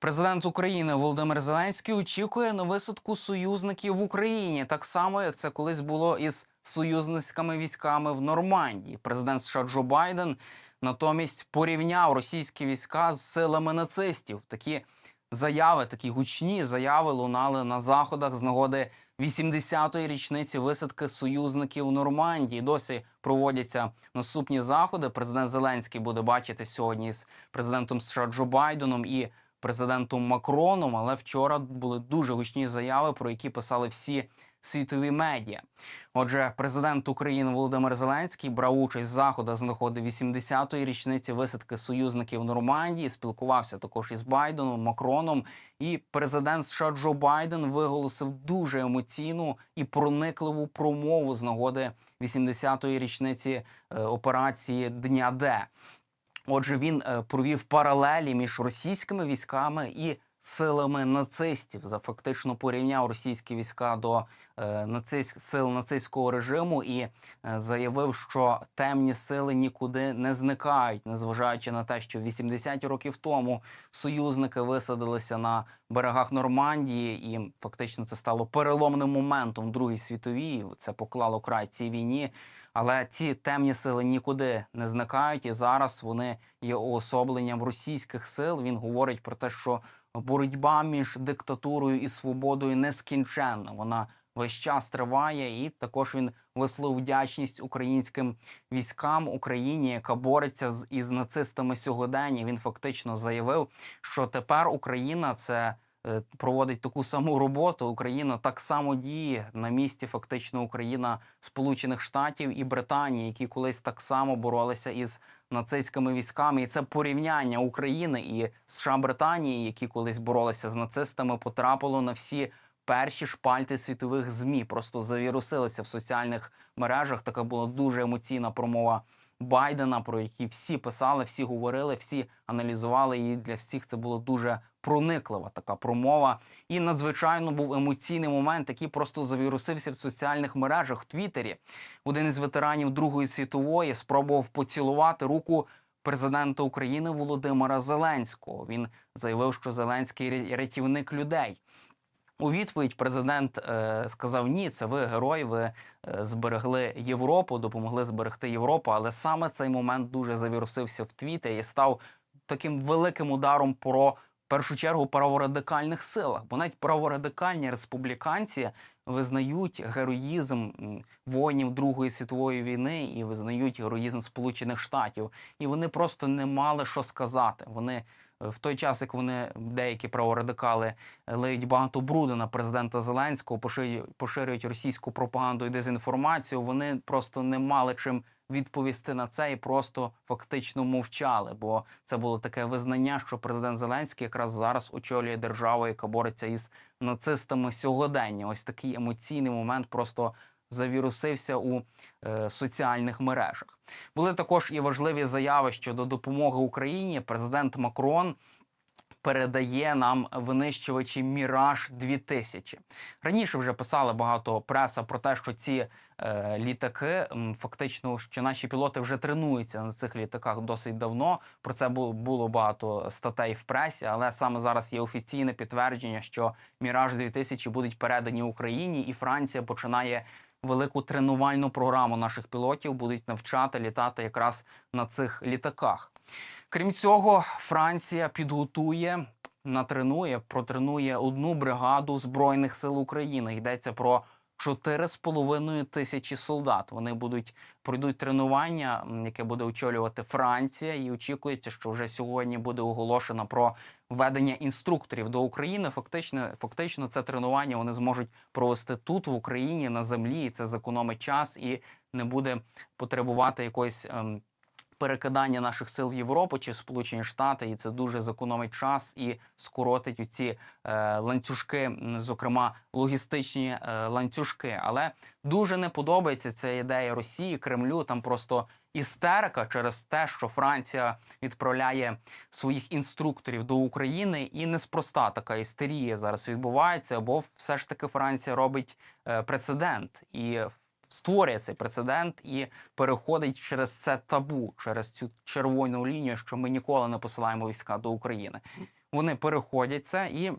Президент України Володимир Зеленський очікує на висадку союзників в Україні, так само як це колись було із союзницькими військами в Нормандії. Президент США Джо Байден натомість порівняв російські війська з силами нацистів. Такі заяви, такі гучні заяви лунали на заходах з нагоди 80-ї річниці висадки союзників в Нормандії. Досі проводяться наступні заходи. Президент Зеленський буде бачити сьогодні з президентом США Джо Байденом і президентом Макроном. Але вчора були дуже гучні заяви, про які писали всі світові медіа. Отже, президент України Володимир Зеленський брав участь в заходах з нагоди 80-ї річниці висадки союзників Нормандії. Спілкувався також із Байденом, Макроном. І президент США Джо Байден виголосив дуже емоційну і проникливу промову з нагоди 80-ї річниці е, операції Дня Д. Отже, він е, провів паралелі між російськими військами і силами нацистів. За фактично порівняв російські війська до е, нацист, сил нацистського режиму і е, заявив, що темні сили нікуди не зникають, незважаючи на те, що 80 років тому союзники висадилися на берегах Нормандії, і фактично це стало переломним моментом в Другій світовій. Це поклало край цій війні. Але ці темні сили нікуди не зникають, і зараз вони є уособленням російських сил. Він говорить про те, що боротьба між диктатурою і свободою нескінченна. Вона весь час триває, і також він висловив вдячність українським військам Україні, яка бореться з із нацистами сьогодення. Він фактично заявив, що тепер Україна це. Е, Проводить таку саму роботу. Україна так само діє на місці. Фактично, Україна Сполучених Штатів і Британії, які колись так само боролися із нацистськими військами. І це порівняння України і США Британії, які колись боролися з нацистами, потрапило на всі перші шпальти світових змі. Просто завірусилися в соціальних мережах. Така була дуже емоційна промова. Байдена, про які всі писали, всі говорили, всі аналізували, і для всіх це було дуже прониклива така промова. І надзвичайно був емоційний момент, який просто завірусився в соціальних мережах в Твіттері. Один із ветеранів Другої світової спробував поцілувати руку президента України Володимира Зеленського. Він заявив, що Зеленський рятівник людей. У відповідь президент е, сказав: ні, це ви герой, ви е, зберегли Європу, допомогли зберегти Європу. Але саме цей момент дуже завірусився в твіті і став таким великим ударом про першу чергу праворадикальних силах. Бо навіть праворадикальні республіканці визнають героїзм воїнів Другої світової війни і визнають героїзм Сполучених Штатів. І вони просто не мали що сказати. Вони е, в той час, як вони деякі праворадикали е, лиють багато бруду на президента Зеленського, поширюють російську пропаганду і дезінформацію. Вони просто не мали чим відповісти на це і просто фактично мовчали. Бо це було таке визнання, що президент Зеленський якраз зараз очолює державу, яка бореться із нацистами сьогодення. Ось такий емоційний момент просто завірусився у е, соціальних мережах. Були також і важливі заяви щодо допомоги Україні. Президент Макрон передає нам винищувачі Міраж 2000 Раніше вже писали багато преса про те, що ці е, літаки фактично, що наші пілоти вже тренуються на цих літаках досить давно. Про це було багато статей в пресі, але саме зараз є офіційне підтвердження, що Міраж 2000 будуть передані Україні, і Франція починає. Велику тренувальну програму наших пілотів будуть навчати літати якраз на цих літаках. Крім цього, Франція підготує, натренує, протренує одну бригаду збройних сил України. Йдеться про 4,5 тисячі солдат. Вони будуть пройдуть тренування, яке буде очолювати Франція, і очікується, що вже сьогодні буде оголошено про введення інструкторів до України. Фактично, фактично, це тренування вони зможуть провести тут, в Україні, на землі. І це зекономить час і не буде потребувати якоїсь. ем, перекидання наших сил в Європу чи Сполучені Штати, і це дуже зекономить час і скоротить ці е, ланцюжки, зокрема логістичні е, ланцюжки. Але дуже не подобається ця ідея Росії, Кремлю. Там просто істерика через те, що Франція відправляє своїх інструкторів до України, і неспроста така істерія зараз відбувається, бо все ж таки Франція робить е, прецедент і створює цей прецедент і переходить через це табу, через цю червону лінію, що ми ніколи не посилаємо війська до України. вони переходять це і.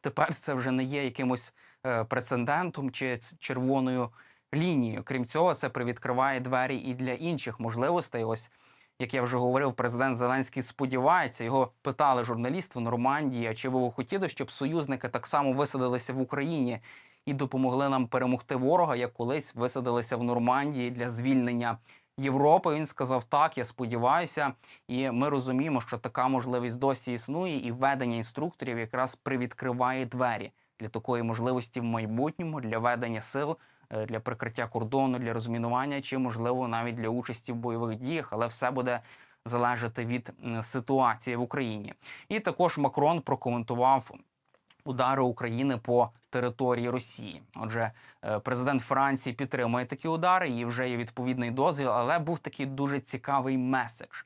Тепер це вже не є якимось е, прецедентом чи червоною лінією. Крім цього, це привідкриває двері і для інших можливостей. Ось як я вже говорив, президент Зеленський сподівається. Його питали журналісти в Нормандії, чи ви хотіли, щоб союзники так само висадилися в Україні і допомогли нам перемогти ворога, як колись висадилися в Нормандії для звільнення Європи? Він сказав: так, я сподіваюся, і ми розуміємо, що така можливість досі існує, і введення інструкторів якраз привідкриває двері для такої можливості в майбутньому для ведення сил. е, Для прикриття кордону, для розмінування, чи можливо навіть для участі в бойових діях, але все буде залежати від ситуації в Україні. І також Макрон прокоментував удари України по території Росії. Отже, е, президент Франції підтримує такі удари, і вже є відповідний дозвіл. Але був такий дуже цікавий меседж.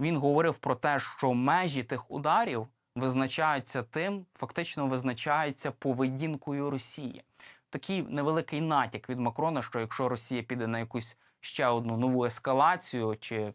Він говорив про те, що межі тих ударів визначаються тим, фактично визначаються поведінкою Росії. Такий невеликий натяк від Макрона, що якщо Росія піде на якусь ще одну нову ескалацію, чи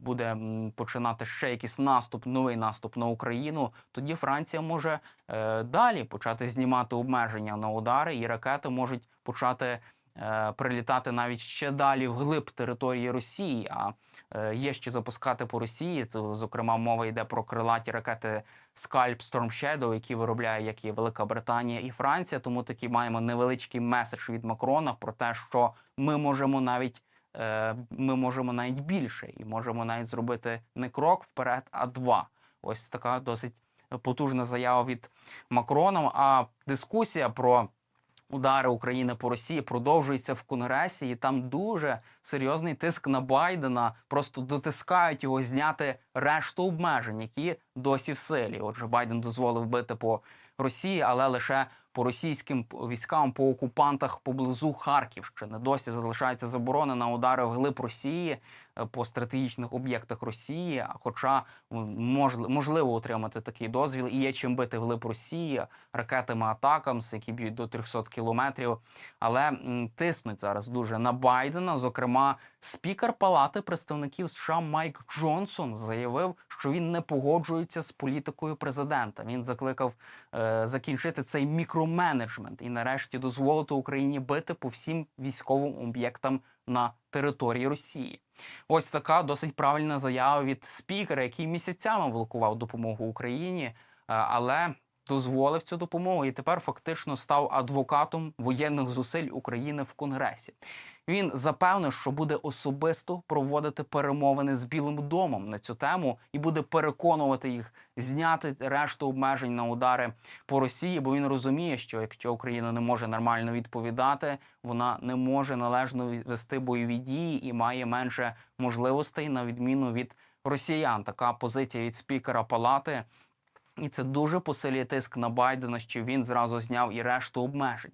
буде починати ще якийсь наступ, новий наступ на Україну, тоді Франція може е, далі почати знімати обмеження на удари, і ракети можуть почати е, прилітати навіть ще далі вглиб території Росії. А е, є ще запускати по Росії. Це зокрема мова йде про крилаті ракети Storm Shadow, які виробляє як і Велика Британія і Франція. Тому такий маємо невеличкий меседж від Макрона про те, що ми можемо навіть. Е, Ми можемо навіть більше і можемо навіть зробити не крок вперед, а два. Ось така досить потужна заява від Макрона. А дискусія про удари України по Росії продовжується в Конгресі, і там дуже серйозний тиск на Байдена. Просто дотискають його зняти решту обмежень, які досі в силі. Отже, Байден дозволив бити по Росії, але лише по російським військам по окупантах поблизу Харківщини. Досі залишається заборона на удари вглиб Росії е, по стратегічних об'єктах Росії. Хоча можливо отримати такий дозвіл, і є чим бити вглиб Росії ракетами Атакамс, які б'ють до 300 кілометрів. Але тиснуть зараз дуже на Байдена. Зокрема, спікер Палати представників США Майк Джонсон заявив, що він не погоджується з політикою президента. Він закликав е, закінчити цей мікроменеджмент і нарешті дозволити Україні бити по всім військовим об'єктам на території Росії. Ось така досить правильна заява від спікера, який місяцями блокував допомогу Україні, е, але дозволив цю допомогу і тепер фактично став адвокатом воєнних зусиль України в Конгресі. Він запевнив, що буде особисто проводити перемовини з Білим домом на цю тему і буде переконувати їх зняти решту обмежень на удари по Росії, бо він розуміє, що якщо Україна не може нормально відповідати, вона не може належно вести бойові дії і має менше можливостей на відміну від росіян. Така позиція від спікера палати. І це дуже посилює тиск на Байдена, що він зразу зняв і решту обмежень.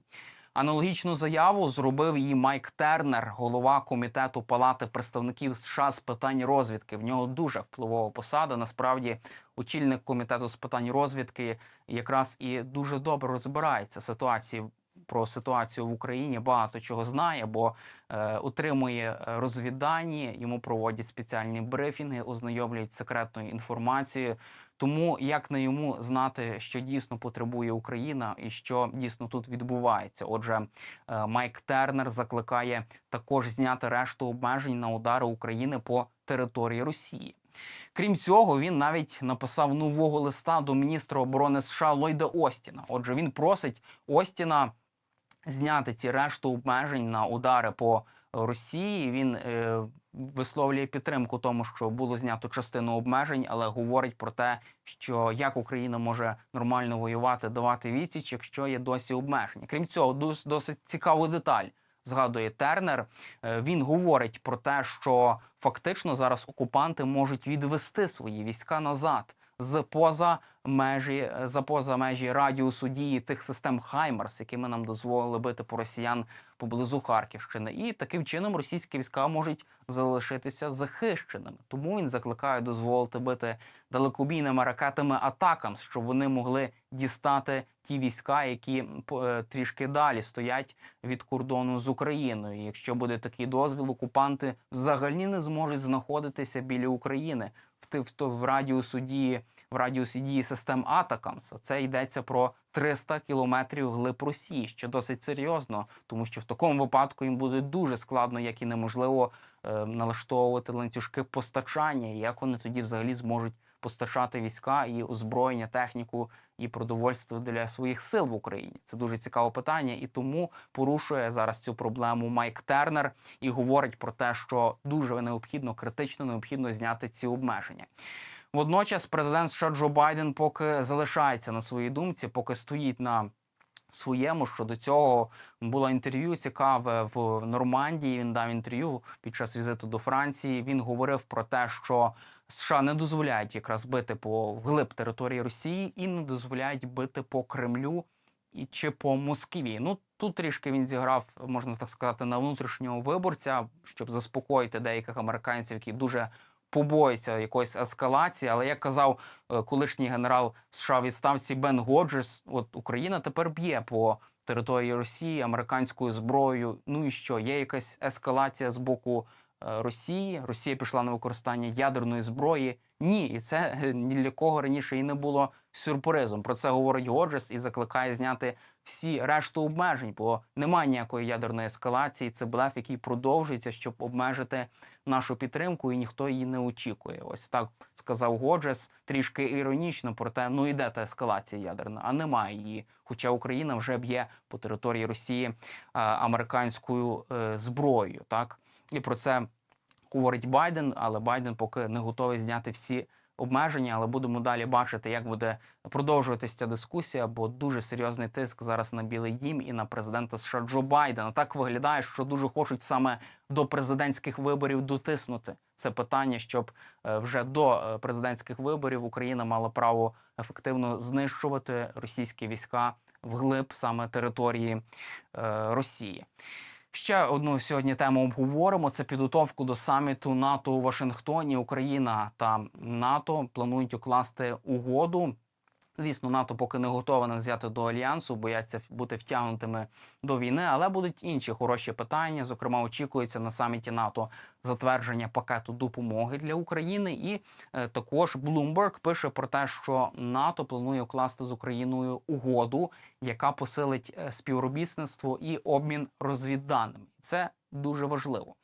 Аналогічну заяву зробив і Майк Тернер, голова комітету Палати представників США з питань розвідки. В нього дуже впливова посада. Насправді, очільник комітету з питань розвідки якраз і дуже добре розбирається ситуації про ситуацію в Україні. Багато чого знає, бо е, отримує е, розвіддані, йому проводять спеціальні брифінги, ознайомлюють секретною інформацією. Тому як на йому знати, що дійсно потребує Україна і що дійсно тут відбувається? Отже, е, Майк Тернер закликає також зняти решту обмежень на удари України по території Росії. Крім цього, він навіть написав нового листа до міністра оборони США Ллойда Остіна. Отже, він просить Остіна зняти ці решту обмежень на удари по Росії. Він е, висловлює підтримку тому, що було знято частину обмежень, але говорить про те, що як Україна може нормально воювати, давати відсіч, якщо є досі обмеження. Крім цього, дос- досить цікаву деталь. Згадує Тернер, Е, він говорить про те, що фактично зараз окупанти можуть відвести свої війська назад з поза межі, е, за поза межі радіусу дії тих систем Хаймарс, якими нам дозволили бити по росіян поблизу Харківщини. І таким чином російські війська можуть залишитися захищеними. Тому він закликає дозволити бити далекобійними ракетами атакам, щоб вони могли дістати ті війська, які е, трішки далі стоять від кордону з Україною. І Якщо буде такий дозвіл, окупанти взагалі не зможуть знаходитися біля України в в, радіусу дії в радіусі дії систем Атакамс. Це йдеться про 300 кілометрів глиб Росії, що досить серйозно, тому що в такому випадку їм буде дуже складно, як і неможливо е, налаштовувати ланцюжки постачання. Як вони тоді взагалі зможуть постачати війська і озброєння, техніку і продовольство для своїх сил в Україні? Це дуже цікаве питання, і тому порушує зараз цю проблему Майк Тернер і говорить про те, що дуже необхідно, критично необхідно зняти ці обмеження. Водночас, президент США Джо Байден поки залишається на своїй думці, поки стоїть на своєму. Щодо цього було інтерв'ю цікаве в Нормандії. Він дав інтерв'ю під час візиту до Франції. Він говорив про те, що США не дозволяють якраз бити по вглиб території Росії і не дозволяють бити по Кремлю і чи по Москві. Ну тут трішки він зіграв, можна так сказати, на внутрішнього виборця, щоб заспокоїти деяких американців, які дуже побоюються якоїсь ескалації. Але як казав е, колишній генерал США відставці Бен Годжес, от Україна тепер б'є по території Росії американською зброєю. Ну і що? Є якась ескалація з боку Росії? Росія пішла на використання ядерної зброї. Ні, і це е, ні для кого раніше і не було сюрпризом. Про це говорить Годжес і закликає зняти всі решту обмежень, бо немає ніякої ядерної ескалації. Це блеф, який продовжується, щоб обмежити нашу підтримку, і ніхто її не очікує. Ось так сказав Годжес, трішки іронічно, проте ну іде та ескалація ядерна, а немає її. Хоча Україна вже б'є по території Росії е, американською е, зброєю. Так і про це говорить Байден, але Байден поки не готовий зняти всі обмеження. Але будемо далі бачити, як буде продовжуватися ця дискусія, бо дуже серйозний тиск зараз на Білий Дім і на президента США Джо Байдена. Так виглядає, що дуже хочуть саме до президентських виборів дотиснути це питання, щоб е, вже до е, президентських виборів Україна мала право ефективно знищувати російські війська вглиб саме території е, Росії. Ще одну сьогодні тему обговоримо: це підготовку до саміту НАТО у Вашингтоні. Україна та НАТО планують укласти угоду. Звісно, НАТО поки не готова нас взяти до альянсу, бояться бути втягнутими до війни, але будуть інші хороші питання. Зокрема, очікується на саміті НАТО затвердження пакету допомоги для України. І е, також Bloomberg пише про те, що НАТО планує укласти з Україною угоду, яка посилить е, співробітництво і обмін розвідданими. Це дуже важливо.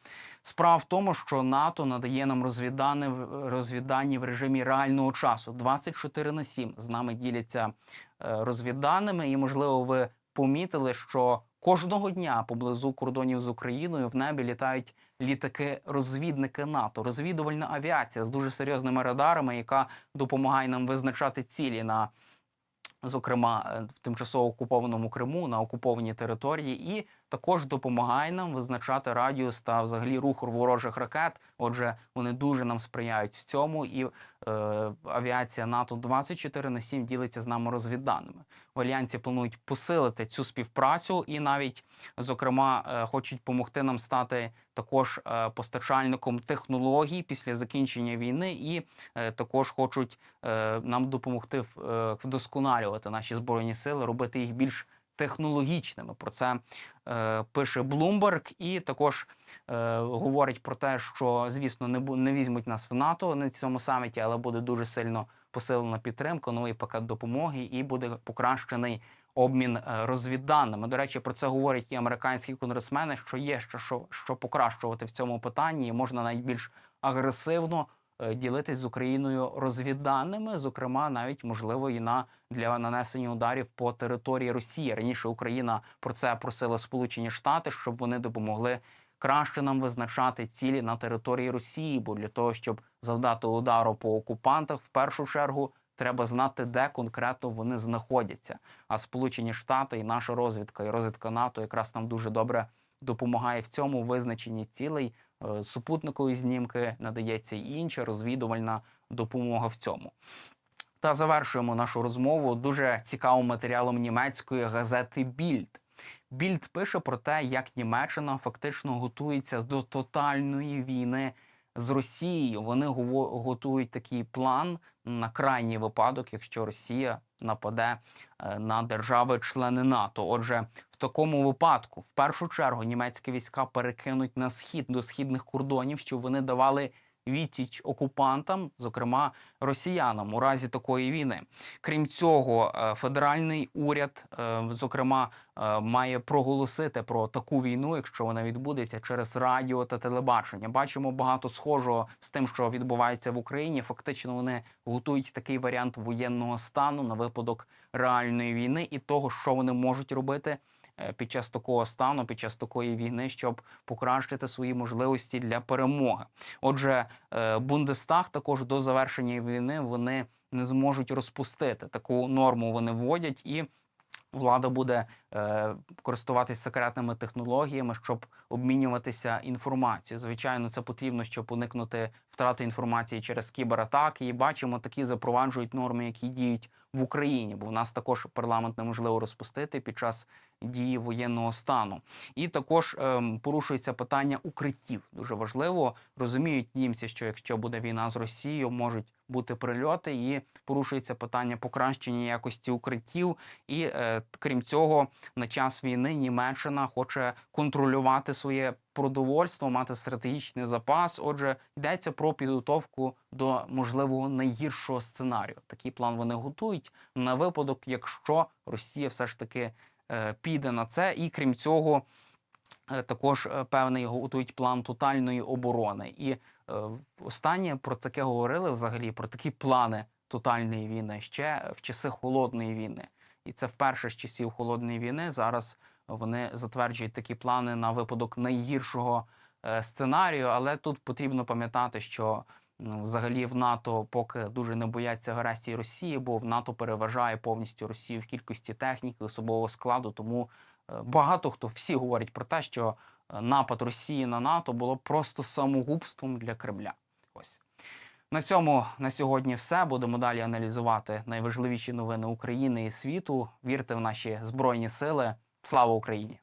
Справа в тому, що НАТО надає нам розвіддані, розвіддані в режимі реального часу 24 на 7. З нами діляться е, розвідданими, і можливо, ви помітили, що кожного дня поблизу кордонів з Україною в небі літають літаки-розвідники НАТО, розвідувальна авіація з дуже серйозними радарами, яка допомагає нам визначати цілі на. Зокрема, е, в тимчасово окупованому Криму на окупованій території, і також допомагає нам визначати радіус та взагалі рух ворожих ракет. Отже, вони дуже нам сприяють в цьому, і е, авіація НАТО 24 на 7 ділиться з нами розвідданими. В альянсі планують посилити цю співпрацю, і навіть зокрема е, хочуть допомогти нам стати також е, постачальником технологій після закінчення війни, і е, також хочуть е, нам допомогти е, вдосконалювати наші збройні сили, робити їх більш технологічними. Про це е, пише Bloomberg і також е, говорить про те, що звісно не не візьмуть нас в НАТО на цьому саміті, але буде дуже сильно посилена підтримка, новий пакет допомоги, і буде покращений обмін е, розвідданими. До речі, про це говорять і американські конгресмени, що є ще що, що покращувати в цьому питанні, і можна навіть більш агресивно ділитись з Україною розвідданими, зокрема, навіть можливо і на для нанесення ударів по території Росії. Раніше Україна про це просила Сполучені Штати, щоб вони допомогли краще нам визначати цілі на території Росії. Бо для того, щоб завдати удару по окупантах, в першу чергу треба знати, де конкретно вони знаходяться. А Сполучені Штати і наша розвідка, і розвідка НАТО якраз нам дуже добре допомагає в цьому визначенні цілей. Е, Супутникові знімки надається і інша розвідувальна допомога в цьому. Та завершуємо нашу розмову дуже цікавим матеріалом німецької газети Більд. Більд пише про те, як Німеччина фактично готується до тотальної війни з Росією. Вони готують такий план на крайній випадок, якщо Росія нападе е, на держави-члени НАТО. Отже, в такому випадку, в першу чергу, німецькі війська перекинуть на схід до східних кордонів, щоб вони давали відсіч окупантам, зокрема росіянам, у разі такої війни. Крім цього, е, федеральний уряд, е, зокрема, е, має проголосити про таку війну, якщо вона відбудеться через радіо та телебачення. Бачимо багато схожого з тим, що відбувається в Україні. Фактично, вони готують такий варіант воєнного стану на випадок реальної війни і того, що вони можуть робити під час такого стану, під час такої війни, щоб покращити свої можливості для перемоги. Отже, е, Бундестаг також до завершення війни вони не зможуть розпустити таку норму. Вони вводять і. Влада буде е, користуватись секретними технологіями, щоб обмінюватися інформацією. Звичайно, це потрібно, щоб уникнути втрати інформації через кібератаки. І бачимо, такі запроваджують норми, які діють в Україні, бо в нас також парламент неможливо розпустити під час дії воєнного стану. І також ем, порушується питання укриттів. Дуже важливо розуміють німці, що якщо буде війна з Росією, можуть бути прильоти, і порушується питання покращення якості укриттів. І е, крім цього, на час війни Німеччина хоче контролювати своє продовольство, мати стратегічний запас. Отже, йдеться про підготовку до можливого найгіршого сценарію. Такий план вони готують на випадок, якщо Росія все ж таки е, піде на це, і крім цього. е, Також е, певний готують план тотальної оборони, і е, останнє про таке говорили взагалі про такі плани тотальної війни ще в часи холодної війни. І це вперше з часів холодної війни. Зараз вони затверджують такі плани на випадок найгіршого е, сценарію. Але тут потрібно пам'ятати, що ну, взагалі в НАТО поки дуже не бояться агресії Росії, бо в НАТО переважає повністю Росію в кількості техніки, особового складу. Тому е, багато хто всі говорять про те, що е, напад Росії на НАТО було просто самогубством для Кремля. Ось. На цьому на сьогодні все. Будемо далі аналізувати найважливіші новини України і світу. Вірте в наші збройні сили. Слава Україні!